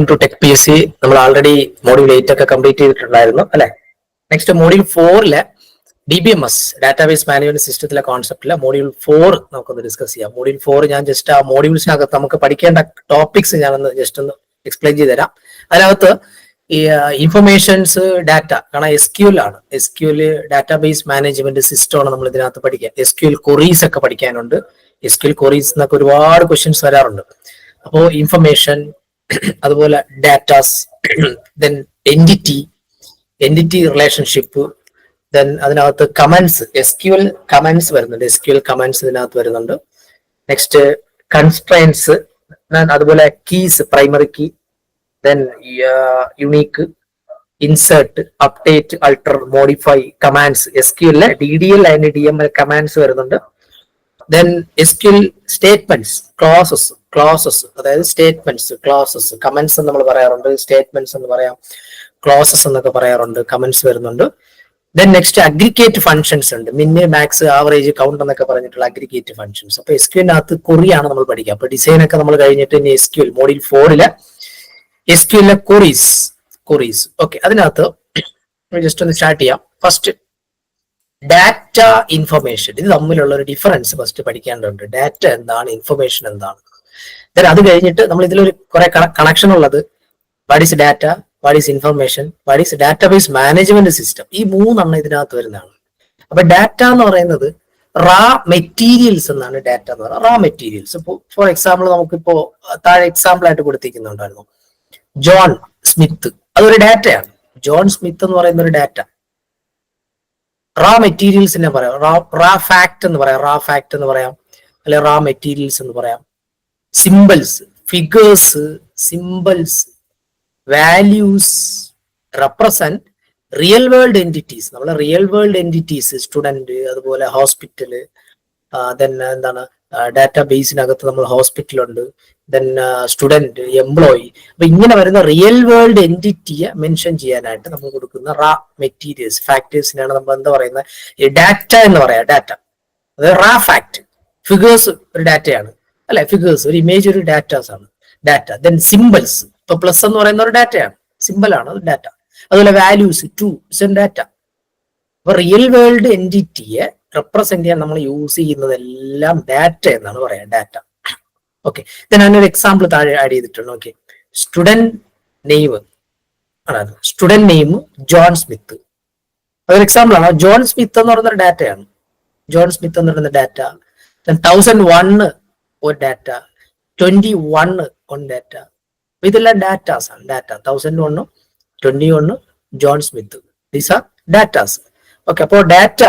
Welcome to tech P S C നമ്മൾ already module eight ഒക്കെ complete ചെയ്തിട്ടുണ്ടായിരുന്നു അല്ലെ? നെക്സ്റ്റ് മോഡ്യൂൾ ഫോറിൽ D B M S database management സിസ്റ്റത്തിലെ കോൺസെപ്റ്റിൽ മോഡ്യൂൾ ഫോർ നമുക്കൊന്ന് ഡിസ്കസ് ചെയ്യാം. മോഡ്യൂൾ ഫോർ ഞാൻ ജസ്റ്റ് ആ മോഡ്യൂൾസിനകത്ത് നമുക്ക് പഠിക്കേണ്ട ടോപ്പിക്സ് ഞാനൊന്ന് ജസ്റ്റ് ഒന്ന് എക്സ്പ്ലെയിൻ ചെയ്ത് തരാം. അതിനകത്ത് ഈ ഇൻഫർമേഷൻസ് ഡാറ്റ കാരണം എസ് ക്യു ആണ്. എസ് ക്യു ഡാറ്റാബേസ് മാനേജ്മെന്റ് സിസ്റ്റമാണ് നമ്മൾ ഇതിനകത്ത് പഠിക്കുക. എസ് ക്യു കൊറീസ് ഒക്കെ പഠിക്കാനുണ്ട്. എസ് ക്യു കൊറീസ് എന്നൊക്കെ ഒരുപാട് ക്വസ്റ്റ്യൻസ് വരാറുണ്ട്. അപ്പോൾ ഇൻഫർമേഷൻ അതുപോലെ datas then entity entity relationship then അതിനകത്ത് commands S Q L commands വരുന്നുണ്ട്. എസ് ക്യു എൽ കമൻസ് ഇതിനകത്ത് വരുന്നുണ്ട്. നെക്സ്റ്റ് കൺസ്ട്രൈൻസ് അതുപോലെ keys primary key then unique insert update alter modify commands S Q L D D L and D M L commands വരുന്നുണ്ട്. Then S Q L statements clauses clauses അതായത് statements clauses comments നമ്മൾ പറയാറുണ്ട്. Statements എന്ന് പറയാം closes എന്നൊക്കെ പറയാറുണ്ട് comments വരുന്നുണ്ട്. Then next aggregate functions ഉണ്ട്. മിന്ന് മാക്സ് ആവറേജ് കൗണ്ട് എന്നൊക്കെ പറഞ്ഞിട്ടുള്ള അഗ്രിഗേറ്റ് ഫംഗ്ഷൻസ് അപ്പൊ എസ് ക്യൂവിനകത്ത് കൊറിയാണ് നമ്മൾ പഠിക്കുക. അപ്പൊ ഡിസൈൻ ഒക്കെ നമ്മൾ കഴിഞ്ഞിട്ട് ഇനി എസ് ക്യു എൽ മോഡിൽ ഫോറിലെ എസ് ക്യു എല്ലിലെ കൊറീസ് കൊറീസ് ഓക്കെ അതിനകത്ത് ജസ്റ്റ് ഒന്ന് സ്റ്റാർട്ട് ചെയ്യാം. ഫസ്റ്റ് ഡാറ്റ ഇൻഫർമേഷൻ ഇത് തമ്മിലുള്ള ഒരു ഡിഫറൻസ് ഫസ്റ്റ് പഠിക്കേണ്ടതുണ്ട്. ഡാറ്റ എന്താണ്? ഇൻഫർമേഷൻ എന്താണ്? ദെൻ അത് കഴിഞ്ഞിട്ട് നമ്മൾ ഇതിലൊരു കുറെ കണക്ഷൻ ഉള്ളത്. What is data what is information what is database management system ഈ മൂന്നെണ്ണം ഇതിനകത്ത് വരുന്നതാണ്. അപ്പൊ ഡാറ്റ എന്ന് പറയുന്നത് റാ മെറ്റീരിയൽസ് എന്നാണ് ഡാറ്റ എന്ന് പറയുന്നത്. റാ മെറ്റീരിയൽസ് ഇപ്പോൾ ഫോർ എക്സാമ്പിൾ നമുക്കിപ്പോ താഴെ എക്സാമ്പിൾ ആയിട്ട് കൊടുത്തിരിക്കുന്നുണ്ടായിരുന്നു. ജോൺ സ്മിത്ത് അതൊരു ഡാറ്റയാണ് ജോൺ സ്മിത്ത് എന്ന് പറയുന്ന ഒരു ഡാറ്റ റാ മെറ്റീരിയൽസിനെ പറയാം. റാ റാ ഫാക്ട് എന്ന് പറയാം. റാ ഫാക്ട് എന്ന് പറയാം. അല്ലെ റാ മെറ്റീരിയൽസ് എന്ന് പറയാം. Symbols figures symbols values represent real world entities നമ്മളെ റിയൽ വേൾഡ് എന്റിറ്റീസ് സ്റ്റുഡന്റ് അതുപോലെ ഹോസ്പിറ്റൽ ദെൻ എന്താണ് ഡാറ്റാ ബേസിനകത്ത് നമ്മൾ ഹോസ്പിറ്റലുണ്ട് ദെൻ സ്റ്റുഡന്റ് എംപ്ലോയി അപ്പൊ ഇങ്ങനെ വരുന്ന റിയൽ വേൾഡ് എന്റിറ്റിയെ മെൻഷൻ ചെയ്യാനായിട്ട് നമ്മൾ കൊടുക്കുന്ന റാ മെറ്റീരിയൽസ് ഫാക്ടേഴ്സിനാണ് നമ്മൾ എന്താ പറയുന്നത്? ഡാറ്റ എന്ന് പറയാം ഡാറ്റ അതായത് റാ ഫാക്ട് ഫിഗേഴ്സ് ഒരു ഡാറ്റയാണ് അല്ലെ? ഫിഗേഴ്സ് ഒരു ഇമേജ് ഒരു ഡാറ്റാസ് ആണ്. ഡാറ്റ ദെൻ സിമ്പിൾസ് ഇപ്പൊ പ്ലസ് എന്ന് പറയുന്ന ഒരു ഡാറ്റയാണ് സിമ്പിൾ ആണ് ഡാറ്റ അതുപോലെ വാല്യൂസ് ടു ഡാറ്റ അപ്പൊ റിയൽ വേൾഡ് എന്റിറ്റിയെ റെപ്രസെന്റ് ചെയ്യാൻ നമ്മൾ യൂസ് ചെയ്യുന്നതെല്ലാം ഡാറ്റ എന്നാണ് പറയാം ഡാറ്റ ഓക്കെ ഞാനൊരു എക്സാമ്പിൾ താഴെ ആഡ് ചെയ്തിട്ടുണ്ട്. ഓക്കെ സ്റ്റുഡന്റ് നെയിം ആണ് സ്റ്റുഡന്റ് നെയിം ജോൺ സ്മിത്ത് അതൊരു എക്സാമ്പിൾ ആണ്. ജോൺ സ്മിത്ത് എന്ന് പറയുന്ന ഡാറ്റയാണ് ജോൺ സ്മിത്ത് എന്ന് പറയുന്ന ഡാറ്റ തൗസൻഡ് വണ്ണ് ഒരു data twenty one one data ഇതെല്ലാം ഡാറ്റാസ് ആണ്. ഡാറ്റ തൗസൻഡ് വണ്ണും ട്വന്റി വണ്ണും John Smith these are datas okay അപ്പോൾ ഡാറ്റ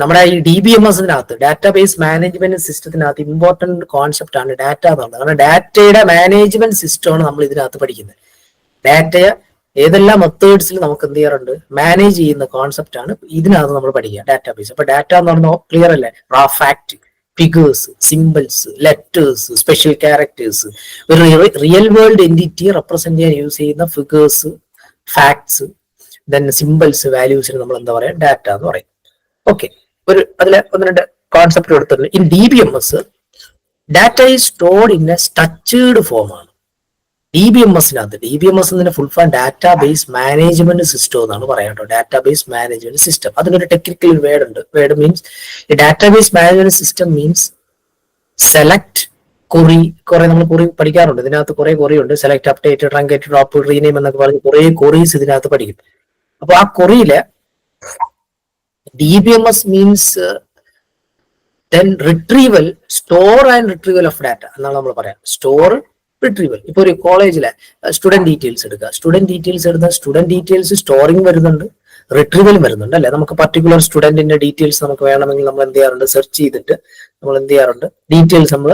നമ്മുടെ ഈ ഡി ബി എം എസിനകത്ത് ഡാറ്റാബേസ് മാനേജ്മെന്റ് സിസ്റ്റത്തിനകത്ത് ഇമ്പോർട്ടന്റ് കോൺസെപ്റ്റ് ആണ് ഡാറ്റ എന്നുള്ളത്. കാരണം ഡാറ്റയുടെ മാനേജ്മെന്റ് സിസ്റ്റമാണ് നമ്മൾ ഇതിനകത്ത് പഠിക്കുന്നത്. ഡാറ്റയെ ഏതെല്ലാം മെത്തേഡ്സിൽ നമുക്ക് എന്ത് ചെയ്യാറുണ്ട്? മാനേജ് ചെയ്യുന്ന കോൺസെപ്റ്റ് ആണ് ഇതിനകത്ത് നമ്മൾ പഠിക്കുക. ഡാറ്റാബേസ് അപ്പൊ ഡാറ്റ എന്ന് പറഞ്ഞാൽ ക്ലിയർ അല്ലേ? Raw fact figures symbols letters special characters ഒരു റിയൽ വേൾഡ് എന്റിറ്റി റെപ്രസെന്റ് ചെയ്യാൻ യൂസ് ചെയ്യുന്ന ഫിഗേഴ്സ് ഫാക്ട്സ് ദെൻ സിമ്പിൾസ് വാല്യൂസിന് നമ്മൾ എന്താ പറയുക ഡാറ്റ എന്ന് പറയും. ഓക്കെ ഒരു അതിലെ ഒന്ന് രണ്ട് കോൺസെപ്റ്റ് കൊടുത്തിട്ടുണ്ട് in D B M S data is stored in a structured form ആണ്. D B M എസിനകത്ത് D B M S full form database management system എന്നാണ് പറയാം കേട്ടോ. ഡാറ്റാബേസ് മാനേജ്മെന്റ് സിസ്റ്റം അതിനൊരു ടെക്നിക്കൽ വേർഡ് ഉണ്ട്. Word means database management system means select query കുറെ നമ്മൾ query പഠിക്കാറുണ്ട്. ഇതിനകത്ത് കുറെ കുറി ഉണ്ട്. Select update truncate drop rename എന്നൊക്കെ പറഞ്ഞ് കുറെ കൊറീസ് ഇതിനകത്ത് പഠിക്കും. അപ്പൊ ആ കൊറിയിൽ D B M S means then retrieval store and retrieval of data എന്നാണ് നമ്മൾ പറയാം. സ്റ്റോർ റിട്രീവൽ ഇപ്പൊ ഒരു കോളേജിലെ സ്റ്റുഡന്റ് ഡീറ്റെയിൽസ് എടുക്കുക. സ്റ്റുഡന്റ് ഡീറ്റെയിൽസ് എടുത്ത സ്റ്റുഡന്റ് ഡീറ്റെയിൽസ് സ്റ്റോറിംഗ് വരുന്നുണ്ട്. റിട്രീവൽ വരുന്നുണ്ട് അല്ലെ? നമുക്ക് പർട്ടിക്കുലർ സ്റ്റുഡന്റിന്റെ ഡീറ്റെയിൽസ് നമുക്ക് വേണമെങ്കിൽ നമ്മൾ എന്ത് ചെയ്യാറുണ്ട്? സെർച്ച് ചെയ്തിട്ട് നമ്മൾ എന്ത് ചെയ്യാറുണ്ട്? ഡീറ്റെയിൽസ് നമ്മൾ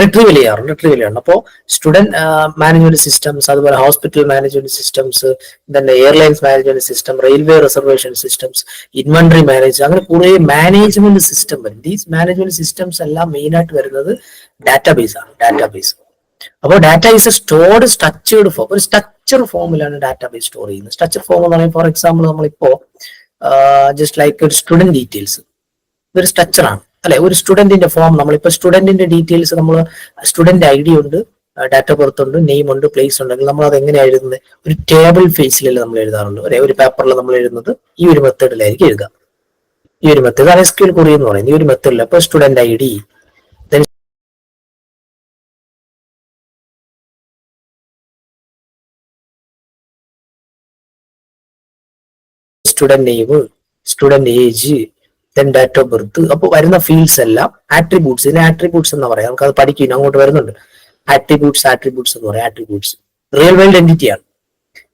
റിട്രീവൽ ചെയ്യാറുണ്ട് റിട്രീവൽ ചെയ്യാറുണ്ട്. അപ്പോൾ സ്റ്റുഡന്റ് മാനേജ്മെന്റ് സിസ്റ്റംസ് അതുപോലെ ഹോസ്പിറ്റൽ മാനേജ്മെന്റ് സിസ്റ്റംസ് തന്നെ airlines management system railway reservation systems inventory manage അങ്ങനെ കുറെ മാനേജ്മെന്റ് സിസ്റ്റം വരും. ദീസ് മാനേജ്മെന്റ് സിസ്റ്റംസ് എല്ലാം മെയിൻ ആയിട്ട് വരുന്നത് ഡാറ്റാബേസ് ആണ് ഡാറ്റാബേസ് അപ്പോൾ data is a stored structured form ഒരു സ്ട്രക്ചർ ഫോമിലാണ് ഡാറ്റാബേസ് സ്റ്റോർ ചെയ്യുന്നത്. സ്ട്രക്ചർ ഫോം എന്ന് പറയുമ്പോൾ ഫോർ എക്സാമ്പിൾ നമ്മളിപ്പോ ജസ്റ്റ് ലൈക്ക് ഒരു സ്റ്റുഡന്റ് ഡീറ്റെയിൽസ് ഇതൊരു സ്ട്രക്ചർ ആണ്. അല്ലെ? ഒരു സ്റ്റുഡന്റിന്റെ ഫോം നമ്മളിപ്പോ സ്റ്റുഡന്റിന്റെ ഡീറ്റെയിൽസ് നമ്മൾ സ്റ്റുഡന്റ് ഐ ഡി ഉണ്ട് ഡാറ്റ പുറത്തുണ്ട് നെയിം ഉണ്ട് പ്ലേസ് ഉണ്ടെങ്കിൽ നമ്മൾ അത് എങ്ങനെയാണ് എഴുതുന്നത്? ഒരു ടേബിൾ ഫേസിലല്ലേ നമ്മൾ എഴുതാറുള്ളൂ അല്ലെ ഒരു പേപ്പറിൽ നമ്മൾ എഴുതുന്നത് ഈ ഒരു മെത്തേഡിലായിരിക്കും എഴുതുക. ഈ ഒരു മെത്തേഡ് ആണ് എസ് കുറി എന്ന് പറയുന്നത്. ഈ ഒരു മെത്തേഡിൽ അപ്പോൾ student I D student name student age then date of birth അപ്പോൾ വരുന്ന ഫീൽഡ്സ് എല്ലാം ആട്രിബ്യൂട്ട്സ് ഇതിനെ ആട്രിബ്യൂട്ട്സ് എന്ന് പറയാം. നമുക്ക് അത് പഠിക്കും അങ്ങോട്ട് വരുന്നുണ്ട്. ആട്രിബ്യൂട്ട്സ് ആട്രിബ്യൂട്ട്സ് എന്ന് പറയാം ആട്രിബ്യൂട്ട്സ് റിയൽ വേൾഡ് എന്റിറ്റിയാണ്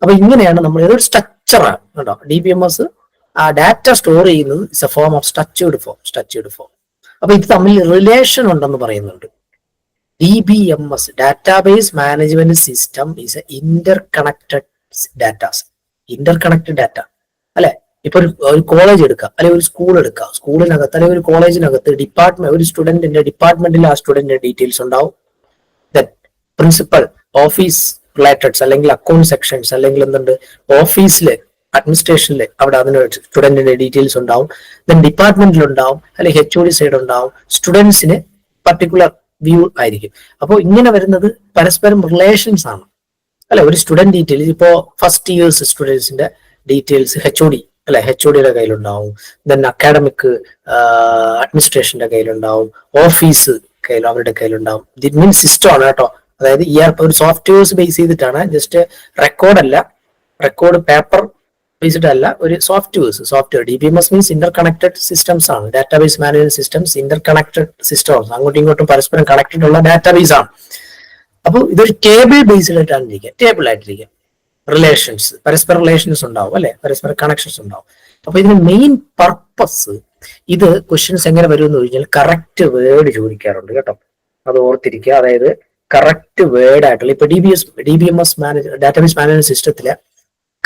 അപ്പൊ ഇങ്ങനെയാണ് നമ്മൾ ഏതൊരു സ്ട്രക്ചറാണ് കേട്ടോ ഡി ബി എം എസ് ആ ഡാറ്റ സ്റ്റോർ ചെയ്യുന്നത് it's a form of structured form structured form അപ്പൊ ഇത് തമ്മിൽ റിലേഷൻ ഉണ്ടെന്ന് പറയുന്നുണ്ട്. D B M S database management system is a interconnected datas interconnected data അല്ലെ? ഇപ്പൊ ഒരു കോളേജ് എടുക്കാം അല്ലെങ്കിൽ ഒരു സ്കൂൾ എടുക്കാം. സ്കൂളിനകത്ത് അല്ലെങ്കിൽ ഒരു കോളേജിനകത്ത് ഡിപ്പാർട്ട്മെന്റ് ഒരു സ്റ്റുഡന്റിന്റെ ഡിപ്പാർട്ട്മെന്റിൽ ആ സ്റ്റുഡന്റിന്റെ ഡീറ്റെയിൽസ് ഉണ്ടാവും. പ്രിൻസിപ്പൽ ഓഫീസ് റിലേറ്റഡ്സ് അല്ലെങ്കിൽ അക്കൗണ്ട് സെക്ഷൻസ് അല്ലെങ്കിൽ എന്തുണ്ട് ഓഫീസിൽ അഡ്മിനിസ്ട്രേഷനിൽ അവിടെ അതിന് സ്റ്റുഡന്റിന്റെ ഡീറ്റെയിൽസ് ഉണ്ടാവും. ദെൻ ഡിപ്പാർട്ട്മെന്റിൽ ഉണ്ടാവും അല്ലെങ്കിൽ എച്ച് ഒ ഡി സൈഡ് ഉണ്ടാവും. സ്റ്റുഡൻസിന് പർട്ടിക്കുലർ വ്യൂ ആയിരിക്കും. അപ്പോൾ ഇങ്ങനെ വരുന്നത് പരസ്പരം റിലേഷൻസ് ആണ്. അല്ലെ ഒരു സ്റ്റുഡന്റ് ഡീറ്റെയിൽസ് ഇപ്പോ ഫസ്റ്റ് ഇയേഴ്സ് സ്റ്റുഡൻസിന്റെ ഡീറ്റെയിൽസ് എച്ച് ഒ ഡി അല്ലെ? എച്ച് ഒ ഡിയുടെ കയ്യിലുണ്ടാവും. ദെൻ അക്കാഡമിക് അഡ്മിനിസ്ട്രേഷന്റെ കയ്യിലുണ്ടാവും. ഓഫീസ് കയ്യിൽ അവരുടെ കയ്യിലുണ്ടാവും. ഇത് മീൻ സിസ്റ്റം ആണ് കേട്ടോ. അതായത് ഈ ഒരു സോഫ്റ്റ്വെയർസ് ബേസ് ചെയ്തിട്ടാണ്. ജസ്റ്റ് റെക്കോർഡ് അല്ല. റെക്കോർഡ് പേപ്പർ ബേസ്ഡ് അല്ല ഒരു softwares software D B M S means interconnected systems ആണ്. Database management systems interconnected systems അങ്ങോട്ടും ഇങ്ങോട്ടും പരസ്പരം കണക്റ്റഡ് ഉള്ള ഡാറ്റാബേസ് ആണ്. അപ്പോൾ ഇതൊരു ടേബിൾ ബേസ്ഡ് ആയിട്ടാണ് ഇരിക്കുക. ടേബിൾ ആയിട്ടിരിക്കുക. റിലേഷൻസ് പരസ്പര റിലേഷൻസ് ഉണ്ടാവും അല്ലെ? പരസ്പര കണക്ഷൻസ് ഉണ്ടാവും. അപ്പൊ ഇതിന് മെയിൻ പർപ്പസ് ഇത് ക്വസ്റ്റ്യൻസ് എങ്ങനെ വരും എന്ന് ചോദിച്ചാൽ കറക്റ്റ് വേർഡ് ചോദിക്കാറുണ്ട് കേട്ടോ. അത് ഓർത്തിരിക്കുക. അതായത് കറക്റ്റ് വേർഡ് ആയിട്ടുള്ള ഇപ്പൊ D B S D B M S manage database management സിസ്റ്റത്തിൽ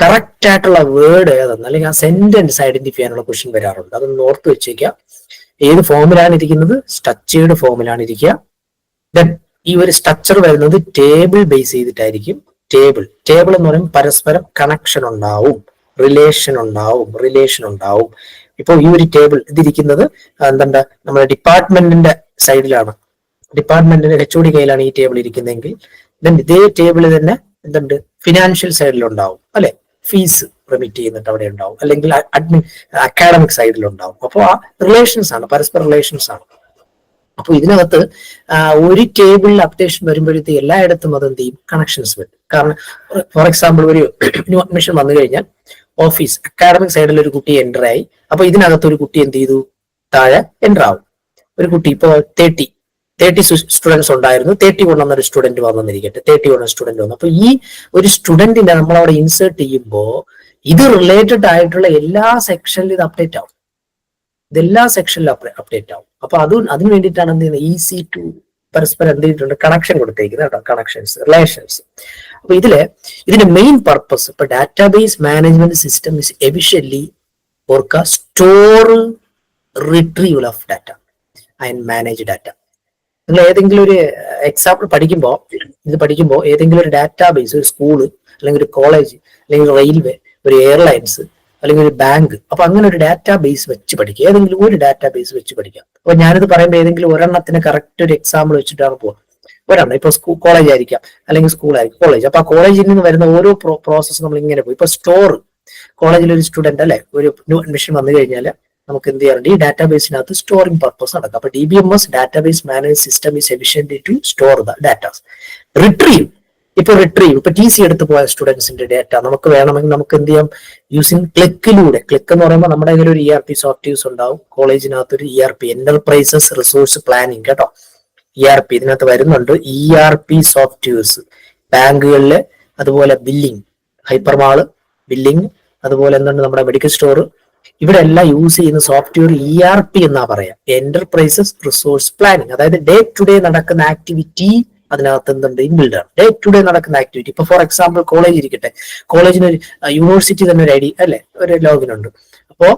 കറക്റ്റ് ആയിട്ടുള്ള വേർഡ് ഏതെന്ന് അല്ലെങ്കിൽ ആ സെന്റൻസ് ഐഡന്റിഫൈ ചെയ്യാനുള്ള ക്വസ്റ്റ്യൻ വരാറുണ്ട്. അതൊന്ന് ഓർത്ത് വെച്ചേക്കുക. ഏത് ഫോമിലാണ് ഇരിക്കുന്നത്? സ്ട്രക്ചേർഡ് ഫോമിലാണ് ഇരിക്കുക. ദെൻ ഈ ഒരു സ്ട്രക്ചർ വരുന്നത് ടേബിൾ ബേസ് ചെയ്തിട്ടായിരിക്കും. ടേബിൾ ടേബിൾ എന്ന് പറയുമ്പോൾ പരസ്പരം കണക്ഷൻ ഉണ്ടാവും. റിലേഷൻ ഉണ്ടാവും. റിലേഷൻ ഉണ്ടാവും. ഇപ്പോൾ ഈ ഒരു ടേബിൾ ഇതിരിക്കുന്നത് എന്തുണ്ട്? നമ്മുടെ ഡിപ്പാർട്ട്മെന്റിന്റെ സൈഡിലാണ് ഡിപ്പാർട്ട്മെന്റിന്റെ എച്ച് ഒ ഡി കയ്യിലാണ് ഈ ടേബിൾ ഇരിക്കുന്നതെങ്കിൽ ദെൻ ഇതേ ടേബിൾ തന്നെ എന്തുണ്ട്? ഫിനാൻഷ്യൽ സൈഡിലുണ്ടാവും അല്ലെ? ഫീസ് റെമിറ്റ് ചെയ്യുന്നിട്ട് അവിടെ ഉണ്ടാവും അല്ലെങ്കിൽ അഡ്മിൻ അക്കാഡമിക് സൈഡിലുണ്ടാവും അപ്പോൾ ആ റിലേഷൻസ് ആണ് പരസ്പര റിലേഷൻസ് ആണ്. അപ്പോൾ ഇതിനകത്ത് ഒരു ടേബിളിൽ അപ്ഡേഷൻ വരുമ്പോഴത്തേക്ക് എല്ലായിടത്തും അത് എന്ത് ചെയ്യും? കണക്ഷൻസ് വരും. കാരണം ഫോർ എക്സാമ്പിൾ ഒരു ന്യൂ അഡ്മിഷൻ വന്നു കഴിഞ്ഞാൽ ഓഫീസ് അക്കാഡമിക് സൈഡിൽ ഒരു കുട്ടി എന്റർ ആയി. അപ്പൊ ഇതിനകത്ത് ഒരു കുട്ടി എന്ത് ചെയ്തു? താഴെ എന്റർ ആവും. ഒരു കുട്ടി ഇപ്പോൾ തേർട്ടി തേർട്ടി സ്റ്റുഡൻസ് ഉണ്ടായിരുന്നു. തേർട്ടി വൺ എന്നൊരു സ്റ്റുഡന്റ് വന്നിരിക്കട്ടെ. തേർട്ടി വൺ സ്റ്റുഡന്റ് വന്നു. അപ്പൊ ഈ ഒരു സ്റ്റുഡന്റിനെ നമ്മൾ അവിടെ ഇൻസേർട്ട് ചെയ്യുമ്പോൾ ഇത് റിലേറ്റഡ് ആയിട്ടുള്ള എല്ലാ സെക്ഷനിലും ഇത് അപ്ഡേറ്റ് ആവും. ഇതെല്ലാ സെക്ഷനിലും അപ്ഡേറ്റ് ആവും. അപ്പൊ അത് അതിന് വേണ്ടിയിട്ടാണ് എന്ത് ചെയ്യുന്നത്? ഈസി ടു പരസ്പരം എന്ത് ചെയ്തിട്ടുണ്ട്? കണക്ഷൻ കൊടുത്തേക്കുന്നത് കേട്ടോ. കണക്ഷൻസ് റിലേഷൻസ് അപ്പൊ ഇതിൽ ഇതിന്റെ മെയിൻ പർപ്പസ് ഇപ്പൊ database management system is efficiently ഓർക്ക store retrieval of data and manage data നിങ്ങൾ ഏതെങ്കിലും ഒരു എക്സാമ്പിൾ പഠിക്കുമ്പോൾ ഇത് പഠിക്കുമ്പോൾ ഏതെങ്കിലും ഒരു ഡാറ്റാബേസ് ഒരു സ്കൂൾ അല്ലെങ്കിൽ ഒരു കോളേജ് അല്ലെങ്കിൽ റെയിൽവേ ഒരു എയർലൈൻസ് അല്ലെങ്കിൽ ഒരു ബാങ്ക് അപ്പൊ അങ്ങനെ ഒരു ഡാറ്റാ ബേസ് വെച്ച് പഠിക്കുക. ഏതെങ്കിലും ഒരു ഡാറ്റാ ബേസ് വെച്ച് പഠിക്കാം അപ്പൊ ഞാനിത് പറയുമ്പോൾ ഏതെങ്കിലും ഒരെണ്ണത്തിന് കറക്റ്റ് ഒരു എക്സാമ്പിൾ വെച്ചിട്ടാണ് പോകുക ഒരെണ്ണം. ഇപ്പൊ സ്കൂൾ കോളേജ് ആയിരിക്കാം. അല്ലെങ്കിൽ സ്കൂൾ ആയിരിക്കും. കോളേജ് അപ്പൊ ആ കോളേജിൽ നിന്ന് വരുന്ന ഓരോ പ്രോസസ്സ് നമ്മൾ ഇങ്ങനെ പോയി ഇപ്പൊ സ്റ്റോർ കോളേജിൽ ഒരു സ്റ്റുഡന്റ് അല്ലെ? ഒരു ന്യൂ അഡ്മിഷൻ വന്നു കഴിഞ്ഞാൽ നമുക്ക് എന്ത് ചെയ്യാറുണ്ട്? ഈ ഡാറ്റാബേസിനകത്ത് സ്റ്റോറിംഗ് പർപ്പസ് നടക്കും. അപ്പൊ D B M S database manage system is efficient to store the datas retrieve ഇപ്പൊ റിട്രീവ് ഇപ്പൊ ടി സി എടുത്ത് പോയ സ്റ്റുഡൻസിന്റെ ഡേറ്റ നമുക്ക് വേണമെങ്കിൽ നമുക്ക് എന്ത് ചെയ്യാം? യൂസിങ് ക്ലിക്കിലൂടെ ക്ലിക്ക് എന്ന് പറയുമ്പോൾ നമ്മുടെ കയ്യിൽ ഒരു ഇ ആർ പി സോഫ്റ്റ്വെയർസ് ഉണ്ടാവും. കോളേജിനകത്ത് ഒരു E R P enterprises resource planning കേട്ടോ. ഇ ആർ പി ഇതിനകത്ത് വരുന്നുണ്ട്. ഇ ആർ പി സോഫ്റ്റ്വെയർസ് ബാങ്കുകളിലെ അതുപോലെ ബില്ലിംഗ് ഹൈപ്പർമാൾ ബില്ലിംഗ് അതുപോലെ എന്തുണ്ട്? നമ്മുടെ മെഡിക്കൽ സ്റ്റോർ ഇവിടെ എല്ലാം യൂസ് ചെയ്യുന്ന സോഫ്റ്റ്വെയർ ഇ ആർ പി എന്നാ പറയാം. എന്റർപ്രൈസസ് റിസോഴ്സ് പ്ലാനിങ് അതായത് ഡേ ടു ഡേ നടക്കുന്ന ആക്ടിവിറ്റി അതിനകത്ത് എന്തുണ്ട്? ഇൻബിൽഡ് ആണ്. ഡേ ടു ഡേ നടക്കുന്ന ആക്ടിവിറ്റി ഇപ്പൊ ഫോർ എക്സാമ്പിൾ കോളേജ് ഇരിക്കട്ടെ. കോളേജിന് ഒരു യൂണിവേഴ്സിറ്റി തന്നെ ഒരു ഐ ഡി അല്ലെ? ഒരു ലോഗിൻ ഉണ്ട്. അപ്പോ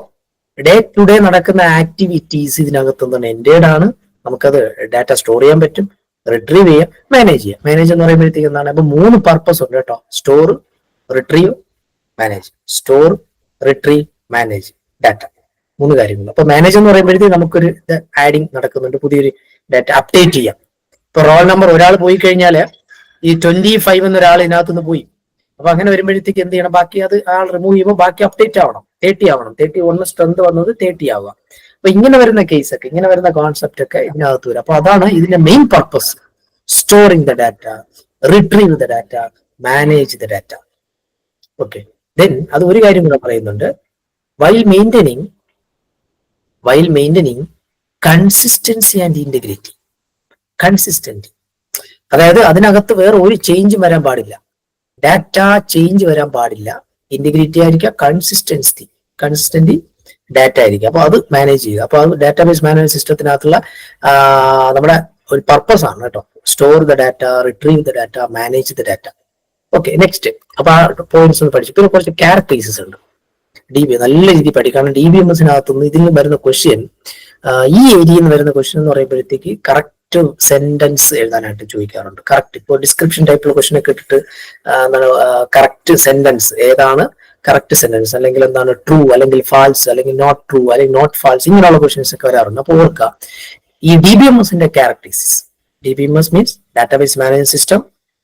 ഡേ ടു ഡേ നടക്കുന്ന ആക്ടിവിറ്റീസ് ഇതിനകത്ത് എന്താണ്? എൻഡേഡ് ആണ് നമുക്കത് ഡാറ്റ സ്റ്റോർ ചെയ്യാൻ പറ്റും. റിട്രീവ് ചെയ്യാം. മാനേജ് ചെയ്യാം. മാനേജ് എന്ന് പറയുമ്പോഴത്തേക്ക് എന്താണ്? അപ്പൊ മൂന്ന് പർപ്പസ് ഉണ്ട് കേട്ടോ. Store retrieve manage store retrieve manage data മൂന്ന് കാര്യങ്ങൾ. അപ്പൊ മാനേജ് എന്ന് പറയുമ്പോഴത്തേക്ക് നമുക്കൊരു ആഡിങ് നടക്കുന്നുണ്ട്. പുതിയൊരു ഡാറ്റ അപ്ഡേറ്റ് ചെയ്യാം. ഇപ്പൊ റോൾ നമ്പർ ഒരാൾ പോയി കഴിഞ്ഞാൽ ഈ ട്വന്റി ഫൈവ് എന്നൊരാൾ ഇതിനകത്തുനിന്ന് പോയി. അപ്പൊ അങ്ങനെ വരുമ്പോഴത്തേക്ക് എന്ത് ചെയ്യണം? ബാക്കി അത് ആൾ റിമൂവ് ചെയ്യുമ്പോൾ ബാക്കി അപ്ഡേറ്റ് ആവണം. തേർട്ടി ആവണം. തേർട്ടി ഒന്ന് സ്ട്രെങ്ത് വന്നത് തേർട്ടി ആവുക. അപ്പൊ ഇങ്ങനെ വരുന്ന കേസ് ഒക്കെ ഇങ്ങനെ വരുന്ന കോൺസെപ്റ്റ് ഒക്കെ ഇതിനകത്ത് വരും. അപ്പൊ അതാണ് ഇതിന്റെ main purpose storing the data retrieve the data manage the data okay then അത് ഒരു കാര്യം കൂടെ പറയുന്നുണ്ട്. While maintaining while maintaining consistency and integrity consistent അതായത് അതിനകത്ത് വേറെ ഒരു ചേഞ്ചും വരാൻ പാടില്ല. ഡാറ്റ ചേഞ്ച് വരാൻ പാടില്ല. ഇന്റഗ്രിറ്റി ആയിരിക്കുക കൺസിസ്റ്റൻസി കൺസിസ്റ്റന്റ് ഡാറ്റ ആയിരിക്കും. അപ്പൊ അത് മാനേജ് ചെയ്യുക. അപ്പൊ അത് ഡാറ്റാബേസ് മാനേജ് സിസ്റ്റത്തിനകത്തുള്ള നമ്മുടെ ഒരു പർപ്പസ് ആണ് കേട്ടോ. Store the data retrieve the data manage the data okay next അപ്പൊ ആ പോയിന്റ്സ് ഒന്ന് പഠിച്ചു. പിന്നെ കുറച്ച് ക്യാരക്ടേഴ്സസ് ഉണ്ട്. ഡി ബി നല്ല രീതിയിൽ പഠിക്കും കാരണം ഡി ബി എം എസിനകത്തുനിന്ന് ഇതിൽ വരുന്ന ക്വസ്റ്റ്യൻ ഈ ഏരിയയിൽ നിന്ന് വരുന്ന ക്വസ്റ്റ്യൻ എന്ന് പറയുമ്പോഴത്തേക്ക് കറക്റ്റ് സെന്റൻസ് എഴുതാനായിട്ട് ചോദിക്കാറുണ്ട്. കറക്റ്റ് ഇപ്പോൾ ഡിസ്ക്രിപ്ഷൻ ടൈപ്പിലുള്ള ക്വസ്റ്റൻ ഒക്കെ ഇട്ടിട്ട് കറക്റ്റ് സെന്റൻസ് ഏതാണ് കറക്റ്റ് സെന്റൻസ് അല്ലെങ്കിൽ എന്താണ് ട്രൂ അല്ലെങ്കിൽ ഫാൾസ് അല്ലെങ്കിൽ നോട്ട് ട്രൂ അല്ലെങ്കിൽ നോട്ട് ഫാൾസ് ഇങ്ങനെയുള്ള ക്വസ്റ്റ്യൻസ് ഒക്കെ വരാറുണ്ട്. അപ്പോൾ ഓർക്കുക ഈ ഡി ബി എം എസിന്റെ characters D B M S means database manage system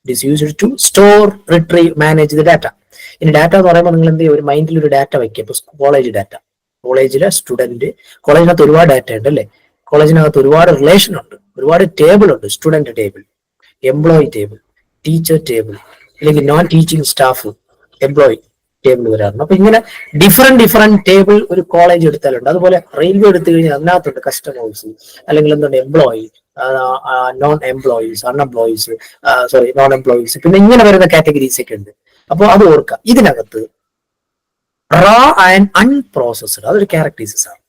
it used to store retrieve manage the data ഇനി ഡാറ്റ എന്ന് പറയുമ്പോൾ നിങ്ങൾ എന്ത് ഒരു മൈൻഡിൽ ഒരു ഡാറ്റ വയ്ക്കുക. ഇപ്പൊ കോളേജ് ഡാറ്റ കോളേജിലെ സ്റ്റുഡന്റ് കോളേജിനകത്ത് ഒരുപാട് ഡാറ്റ ഉണ്ട് അല്ലേ? കോളേജിനകത്ത് ഒരുപാട് റിലേഷൻ ഉണ്ട്. ഒരുപാട് ടേബിൾ ഉണ്ട് student table employee table teacher table അല്ലെങ്കിൽ non teaching staff employee table വരാറുണ്ട്. അപ്പൊ ഇങ്ങനെ ഡിഫറെന്റ് ഡിഫറെന്റ് ടേബിൾ ഒരു കോളേജ് എടുത്താലുണ്ട്. അതുപോലെ റെയിൽവേ എടുത്തു കഴിഞ്ഞാൽ അതിനകത്തുണ്ട് കസ്റ്റമേഴ്സ് അല്ലെങ്കിൽ എന്താണ് employee non employees unemployees sorry non employees പിന്നെ ഇങ്ങനെ വരുന്ന കാറ്റഗറീസ് ഒക്കെ ഉണ്ട്. അപ്പോൾ അത് ഓർക്കുക. ഇതിനകത്ത് റാ ആൻഡ് അൺപ്രോസസ്ഡ് അതൊരു ക്യാരക്ടേഴ്സസ് ആണ്.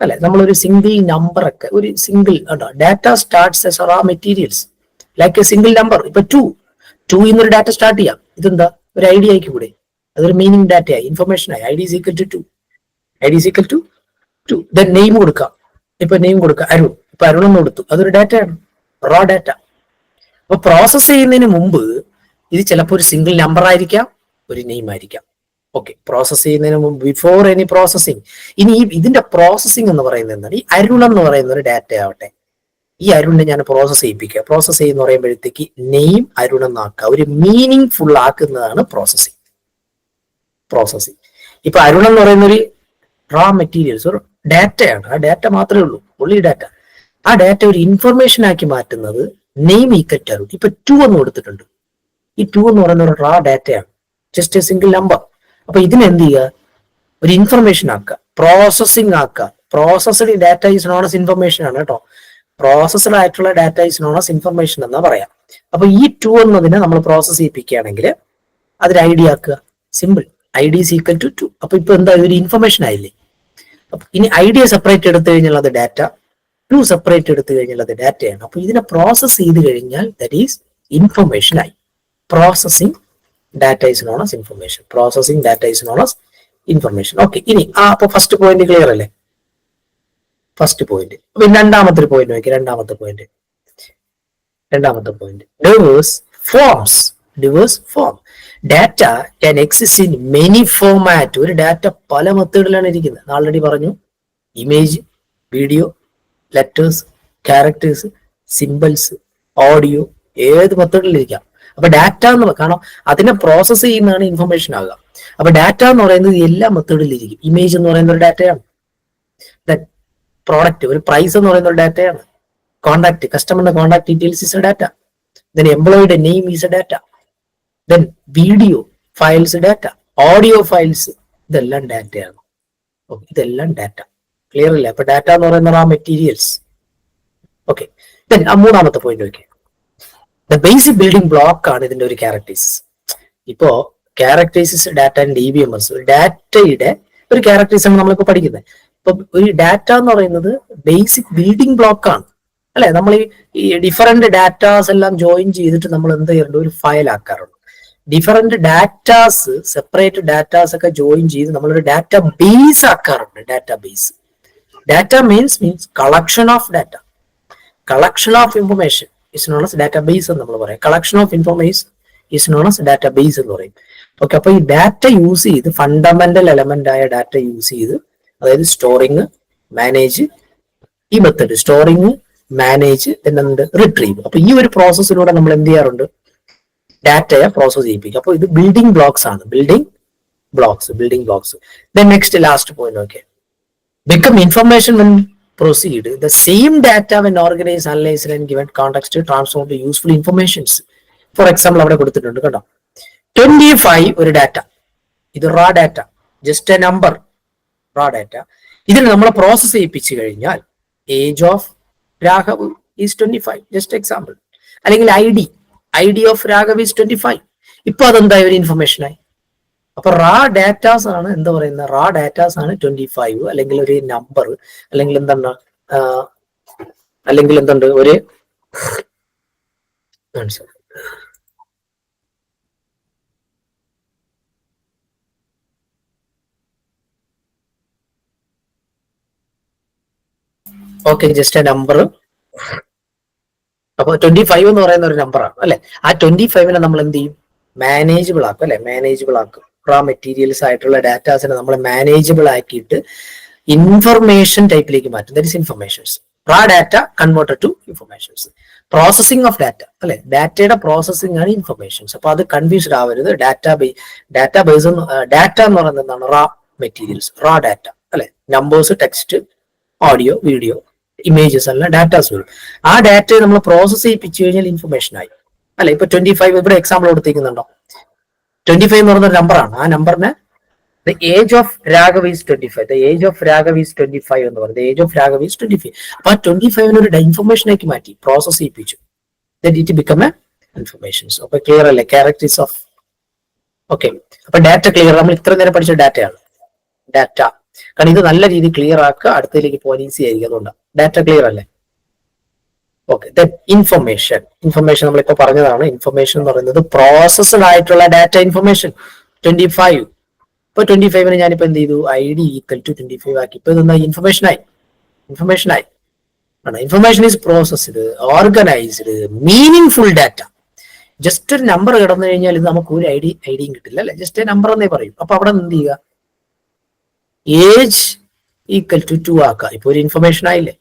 അല്ലെ? ഒരു സിംഗിൾ നമ്പർ ഒക്കെ ഒരു single data starts as raw materials like a single number ഇപ്പൊ ടു ടു എന്നൊരു ഡാറ്റ സ്റ്റാർട്ട് ചെയ്യാം. ഇതെന്താ? ഒരു ഐഡിയ ആയിക്ക് കൂടെ. അതൊരു മീനിങ് ഡാറ്റയായി ഇൻഫർമേഷൻ ആയി. I D equal to two I D equal to two then name കൊടുക്കാം. ഇപ്പൊ നെയിം കൊടുക്കാം. അരുൺ. ഇപ്പൊ അരുൺ എന്ന് കൊടുത്തു. അതൊരു ഡാറ്റയാണ് റോ ഡാറ്റ അപ്പൊ പ്രോസസ് ചെയ്യുന്നതിന് മുമ്പ് ഇത് ചിലപ്പോൾ ഒരു സിംഗിൾ നമ്പർ ആയിരിക്കാം ഒരു നെയിം ആയിരിക്കാം. ഓക്കെ പ്രോസസ് ചെയ്യുന്നതിന് മുമ്പ് ബിഫോർ എനി പ്രോസസ്സിങ് ഇനി ഈ ഇതിന്റെ പ്രോസസ്സിങ് എന്ന് പറയുന്നത് എന്താണ്? ഈ അരുൺ എന്ന് പറയുന്ന ഒരു ഡാറ്റ ആവട്ടെ. ഈ അരുണിനെ ഞാൻ പ്രോസസ് ചെയ്യിപ്പിക്കുക. പ്രോസസ് ചെയ്യുന്ന പറയുമ്പോഴത്തേക്ക് നെയിം അരുൺ എന്നാക്കുക ഒരു മീനിങ് ഫുൾ ആക്കുന്നതാണ് പ്രോസസ്സിങ് പ്രോസസ്സിങ് ഇപ്പൊ അരുൺ എന്ന് പറയുന്ന ഒരു റാ മെറ്റീരിയൽസ് ഒരു ഡാറ്റയാണ് ആ ഡാറ്റ മാത്രമേ ഉള്ളൂ. ഉള്ളി ഡാറ്റ ആ ഡാറ്റ ഒരു ഇൻഫർമേഷൻ ആക്കി മാറ്റുന്നത് നെയിം ഈക്വൽ ടു അരുൺ ഇപ്പൊ ടു എന്ന് കൊടുത്തിട്ടുണ്ട്. ഈ ടു എന്ന് പറയുന്ന ഒരു റാ ഡാറ്റയാണ് ജസ്റ്റ് എ സിംഗിൾ നമ്പർ അപ്പൊ ഇതിനെന്ത് ചെയ്യുക? ഒരു ഇൻഫർമേഷൻ ആക്കുക. പ്രോസസ്സിംഗ് ആക്കുക. Processed data is known as information ആണ് കേട്ടോ. പ്രോസസ്ഡ് ആയിട്ടുള്ള data is known as information എന്നാ പറയാം. അപ്പൊ ഈ ടു എന്നതിനെ നമ്മൾ പ്രോസസ് ചെയ്യിപ്പിക്കുകയാണെങ്കിൽ അതൊരു ഐ ഡി ആക്കുക. Simple I D equal to two അപ്പൊ ഇപ്പൊ എന്താ? ഒരു ഇൻഫർമേഷൻ ആയില്ലേ? അപ്പൊ ഇനി ഐ ഡി സെപ്പറേറ്റ് എടുത്തു കഴിഞ്ഞാൽ അത് ഡാറ്റ ടു സെപ്പറേറ്റ് എടുത്തു കഴിഞ്ഞാൽ അത് ഡാറ്റയാണ് അപ്പൊ ഇതിനെ പ്രോസസ് ചെയ്ത് കഴിഞ്ഞാൽ ദറ്റ് ഈസ് ഇൻഫർമേഷൻ ആയി. Processing data is known as information processing data is known as information okay ഇനി ആ അപ്പൊ ഫസ്റ്റ് പോയിന്റ് ക്ലിയർ അല്ലേ? ഫസ്റ്റ് പോയിന്റ് ഇനി രണ്ടാമത്തെ പോയിന്റ് നോക്കി രണ്ടാമത്തെ പോയിന്റ് രണ്ടാമത്തെ point diverse forms diverse form data can exist in many format ഒരു ഡാറ്റ പല മെത്തേഡിലാണ് ഇരിക്കുന്നത്. ആൾറെഡി പറഞ്ഞു. Image video letters characters symbols audio ഏത് മെത്തേഡിലിരിക്കാം അപ്പൊ ഡാറ്റ എന്ന് കാരണം അതിനെ പ്രോസസ് ചെയ്യുന്നതാണ് ഇൻഫർമേഷൻ ആകുക അപ്പൊ ഡാറ്റ എന്ന് പറയുന്നത് എല്ലാ മെത്തേഡിലിരിക്കും ഇമേജ് എന്ന് പറയുന്ന ഒരു ഡാറ്റയാണ് പ്രോഡക്റ്റ് ഒരു പ്രൈസ് എന്ന് പറയുന്ന ഒരു ഡാറ്റയാണ് contact കസ്റ്റമറിന്റെ contact details is a data then എംപ്ലോയിയുടെ name is a data then video files data audio files ഇതെല്ലാം ഡാറ്റയാണ് ഓക്കെ ഇതെല്ലാം ഡാറ്റ ക്ലിയർ അല്ലേ? അപ്പൊ ഡാറ്റ എന്ന് പറയുന്നത് ആ മെറ്റീരിയൽസ് ഓക്കെ ദെൻ ആ മൂന്നാമത്തെ പോയിന്റ് നോക്കിയേ. ദ ബേസിക് ബിൽഡിംഗ് ബ്ലോക്ക് ആണ് ഇതിന്റെ ഒരു ക്യാരക്ടേഴ്സ് ഇപ്പോ characters data and D B M ഡാറ്റയുടെ ഒരു ക്യാരക്ടേഴ്സ് ആണ് നമ്മളിപ്പോ പഠിക്കുന്നത്. ഇപ്പൊ ഒരു ഡാറ്റ എന്ന് പറയുന്നത് ബേസിക് ബിൽഡിംഗ് ബ്ലോക്ക് ആണ്. അല്ലെ? നമ്മൾ ഈ ഡിഫറെന്റ് ഡാറ്റാസ് എല്ലാം ജോയിൻ ചെയ്തിട്ട് നമ്മൾ എന്ത് ചെയ്യാറുണ്ട് ഒരു ഫയൽ ആക്കാറുണ്ട്. ഡിഫറെന്റ് ഡാറ്റാസ് സെപ്പറേറ്റ് ഡാറ്റാസ് ഒക്കെ ജോയിൻ ചെയ്ത് നമ്മളൊരു database ആക്കാറുണ്ട് database data means means collection of data collection of information is known as database എന്ന് നമ്മൾ പറയും. Collection of information is known as database എന്ന് പറയും. ഓക്കെ അപ്പൊ ഈ ഡാറ്റ യൂസ് ചെയ്ത് ഫണ്ടമെന്റൽ എലമെന്റ് ആയ ഡാറ്റ യൂസ് ചെയ്ത് അതായത് സ്റ്റോറിങ് മാനേജ് ഈ മെത്തേഡ് സ്റ്റോറിങ് മാനേജ് എന്നുണ്ട് റിട്രീവ് അപ്പൊ ഈ ഒരു പ്രോസസ്സിലൂടെ നമ്മൾ എന്ത് ചെയ്യാറുണ്ട്? ഡാറ്റയെ പ്രോസസ് ചെയ്യിപ്പിക്കും. അപ്പോൾ ഇത് ബിൽഡിംഗ് ബ്ലോക്സ് ആണ്. Building blocks building blocks then next last point okay become information proceed the same data when organized analyzed and given context to transform to useful informations. For example അവിടെ കൊടുത്തിട്ടുണ്ട് കേട്ടോ. Twenty five ഒരു data ഇത് raw data just a number raw data ഇതിന് നമ്മൾ process ചെയ്യിപ്പിച്ചു കഴിഞ്ഞാൽ age of Raghav is twenty five just example അല്ലെങ്കിൽ I D I D of Raghav is twenty five ഇപ്പൊ അതെന്തായ? ഒരു ഇൻഫർമേഷനായി അപ്പൊ റാ ഡാറ്റാസ് ആണ് എന്താ പറയുന്നത്? റാ ഡാറ്റാസ് ആണ് ട്വന്റി ഫൈവ് അല്ലെങ്കിൽ ഒരു നമ്പർ അല്ലെങ്കിൽ എന്താണ്? അല്ലെങ്കിൽ എന്തുണ്ട്? ഒരു ഓക്കെ ജസ്റ്റ് നമ്പർ അപ്പൊ ട്വന്റി ഫൈവ് എന്ന് പറയുന്ന ഒരു നമ്പറാണ് അല്ലെ? ആ ട്വന്റി ഫൈവിനെ നമ്മൾ എന്ത് ചെയ്യും? മാനേജബിൾ ആക്കും അല്ലെ? മാനേജബിൾ ആക്കും. റാ മെറ്റീരിയൽസ് ആയിട്ടുള്ള ഡാറ്റാസിനെ നമ്മൾ മാനേജബിൾ ആക്കിയിട്ട് ഇൻഫർമേഷൻ ടൈപ്പിലേക്ക് മാറ്റും. That is informations raw data converted to informations processing of data അല്ലെ? ഡാറ്റയുടെ പ്രോസസ്സിംഗ് ആണ് ഇൻഫർമേഷൻസ് അപ്പൊ അത് കൺഫ്യൂസ്ഡ് ആവരുത്. ഡാറ്റ ഡാറ്റ ബേസ് ഡാറ്റ എന്ന് പറയുന്നത് എന്താണ്? റാ മെറ്റീരിയൽസ് റാ ഡാറ്റ അല്ലെ? Numbers text audio video images അല്ല ഡാറ്റാസ് വരും ആ ഡാറ്റയെ നമ്മൾ പ്രോസസ് ചെയ്യിപ്പിച്ചു കഴിഞ്ഞാൽ ഇൻഫർമേഷൻ ആയി. അല്ലെ? ഇപ്പൊ ട്വന്റി ഫൈവ് ഇവിടെ എക്സാമ്പിൾ കൊടുത്തിരിക്കുന്നുണ്ടോ ട്വന്റി ഫൈവ് എന്ന് പറഞ്ഞ നമ്പറാണ് ആ നമ്പറിന് the age of Raghav is twenty five the age of Raghav is twenty five എന്ന് പറയുന്നത്. Age of Raghav is twenty five അപ്പൊ ആ ട്വന്റി ഫൈവിന് ഒരു ഇൻഫർമേഷൻ ആക്കി മാറ്റി പ്രോസസ് ചെയ്യിപ്പിച്ചു. ഇറ്റ് ബിക്കം എ ഇൻഫർമേഷൻസ് അപ്പൊ ക്ലിയർ അല്ലേ? ക്യാരക്ടേഴ്സ് ഓഫ് ഓക്കെ അപ്പൊ ഡാറ്റ ക്ലിയർ നമ്മൾ ഇത്ര നേരം പഠിച്ച ഡാറ്റയാണ് ഡാറ്റ കാരണം ഇത് നല്ല രീതിയിൽ ക്ലിയർ ആക്കുക അടുത്തതിലേക്ക് പോകാൻ ഈസി ആയിരിക്കും അതുകൊണ്ട് ഡാറ്റ ക്ലിയർ അല്ലേ? ഓക്കെ ദെൻ ഇൻഫർമേഷൻ ഇൻഫർമേഷൻ നമ്മളിപ്പോ പറഞ്ഞതാണ്. ഇൻഫർമേഷൻ എന്ന് പറയുന്നത് പ്രോസസ്ഡ് ആയിട്ടുള്ള ഡാറ്റ ഇൻഫർമേഷൻ ട്വന്റി ഫൈവ് ഇപ്പൊ ട്വന്റി ഫൈവിന് ഞാനിപ്പോ എന്ത് ചെയ്തു? I D equal to twenty five ആക്കി. ഇപ്പൊ ഇതെന്താ? ഇൻഫർമേഷൻ ആയി. ഇൻഫർമേഷൻ ആയി. ആണ്. Information is processed organized meaningful data just ഒരു നമ്പർ കിടന്നു കഴിഞ്ഞാൽ ഇത് നമുക്ക് ഒരു ഐ ഡി ഐ ഡിയും കിട്ടില്ല അല്ലെ? ജസ്റ്റ് നമ്പർ എന്നേ പറയും. അപ്പൊ അവിടെ എന്ത് ചെയ്യുക? ഏജ് ഈക്വൽ ടു ടു ആക്കുക. ഇപ്പൊ ഒരു ഇൻഫർമേഷൻ ആയില്ലേ?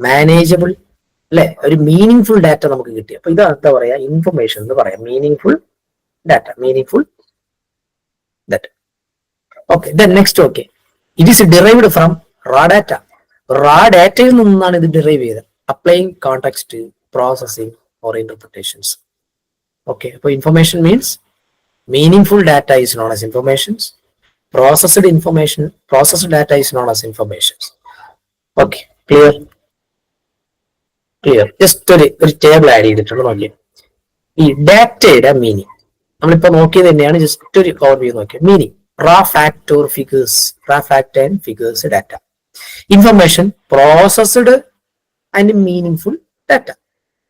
മാനേജബിൾ അല്ലെ? ഒരു മീനിങ് ഫുൾ ഡാറ്റ നമുക്ക് കിട്ടി. അപ്പൊ ഇത് എന്താ പറയാ? ഇൻഫർമേഷൻ എന്ന് പറയാം. Meaningful data meaningful data okay then next okay it is derived from raw data raw ഡാറ്റയിൽ നിന്നാണ് ഇത് ഡിറൈവ് ചെയ്തത്. Applying context processing or interpretations okay അപ്പൊ information means meaningful data is known as informations processed information processed data is known as informations okay clear clear just ഒരു ഒരു table add ചെയ്തിട്ടുണ്ട് നോക്കിയത് ഈ ഡാറ്റയുടെ മീനിങ് നമ്മളിപ്പോ നോക്കിയത് തന്നെയാണ് ജസ്റ്റ് ഒരു ഓവർ വ്യൂ നോക്കിയത് meaning raw fact or figures raw fact and figures data information processed and meaningful data